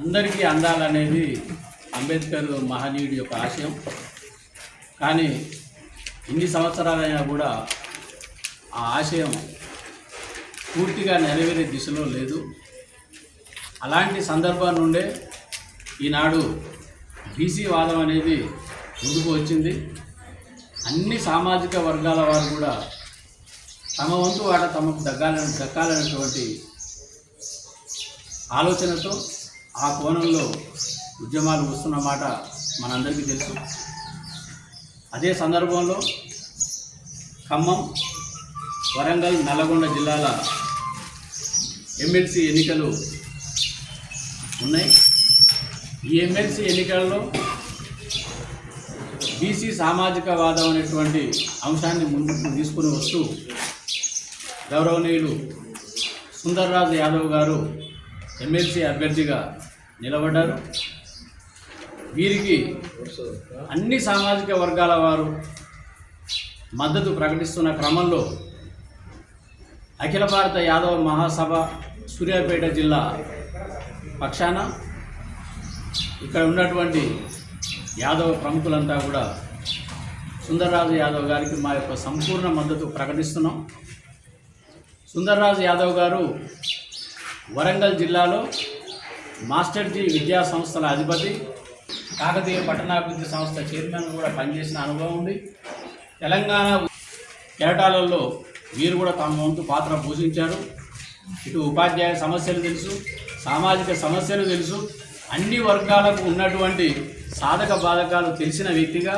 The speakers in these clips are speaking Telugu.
అందరికీ అందాలనేది అంబేద్కర్ మహనీయుడి యొక్క ఆశయం. కానీ ఇన్ని సంవత్సరాలైనా కూడా ఆ ఆశయం పూర్తిగా నెరవేరే దిశలో లేదు. అలాంటి సందర్భం నుండే ఈనాడు బీసీ వాదం అనేది ముందుకు వచ్చింది. అన్ని సామాజిక వర్గాల వారు కూడా తమ వంతు వాట తమకు దక్కాలని దక్కాలనేటువంటి ఆలోచనతో ఆ కోణంలో ఉద్యమాలు వస్తున్న మాట మనందరికీ తెలుసు. అదే సందర్భంలో ఖమ్మం వరంగల్ నల్లగొండ జిల్లాల ఎమ్మెల్సీ ఎన్నికలు ఉన్నాయి. ఈ ఎమ్మెల్సీ ఎన్నికలలో బీసీ సామాజిక వాదం అనేటువంటి అంశాన్ని ముందుకు తీసుకుని వస్తూ గౌరవనీయులు సుందర్రాజు యాదవ్ గారు ఎమ్మెల్సీ అభ్యర్థిగా నిలబడ్డారు. వీరికి అన్ని సామాజిక వర్గాల వారు మద్దతు ప్రకటిస్తున్న క్రమంలో అఖిల భారత యాదవ మహాసభ సూర్యాపేట జిల్లా పక్షాన ఇక్కడ ఉన్నటువంటి యాదవ ప్రముఖులంతా కూడా సుందర్రాజు యాదవ్ గారికి మా యొక్క సంపూర్ణ మద్దతు ప్రకటిస్తున్నాం. సుందర్రాజు యాదవ్ గారు వరంగల్ జిల్లాలో మాస్టర్జీ విద్యా సంస్థల అధిపతి కాకతీయ పట్టణాభివృద్ధి సంస్థ చైర్మన్ కూడా పనిచేసిన అనుభవం ఉంది. తెలంగాణ కేటాలలో వీరు కూడా తమ వంతు పాత్ర పోషించారు. ఇటు ఉపాధ్యాయ సమస్యలు తెలుసు సామాజిక సమస్యలు తెలుసు. అన్ని వర్గాలకు ఉన్నటువంటి సాధక బాధకాలు తెలిసిన వ్యక్తిగా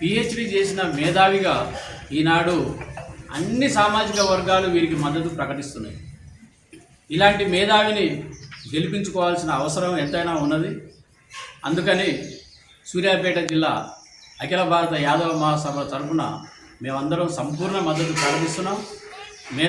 పిహెచ్డి చేసిన మేధావిగా ఈనాడు అన్ని సామాజిక వర్గాలు వీరికి మద్దతు ప్రకటిస్తున్నాయి. ఇలాంటి మేధావిని గెలిపించుకోవాల్సిన అవసరం ఎంతైనా ఉన్నది. అందుకని సూర్యాపేట జిల్లా అఖిల భారత యాదవ మహాసభ తరఫున మేమందరం సంపూర్ణ మద్దతు ప్రకటిస్తున్నాం. మే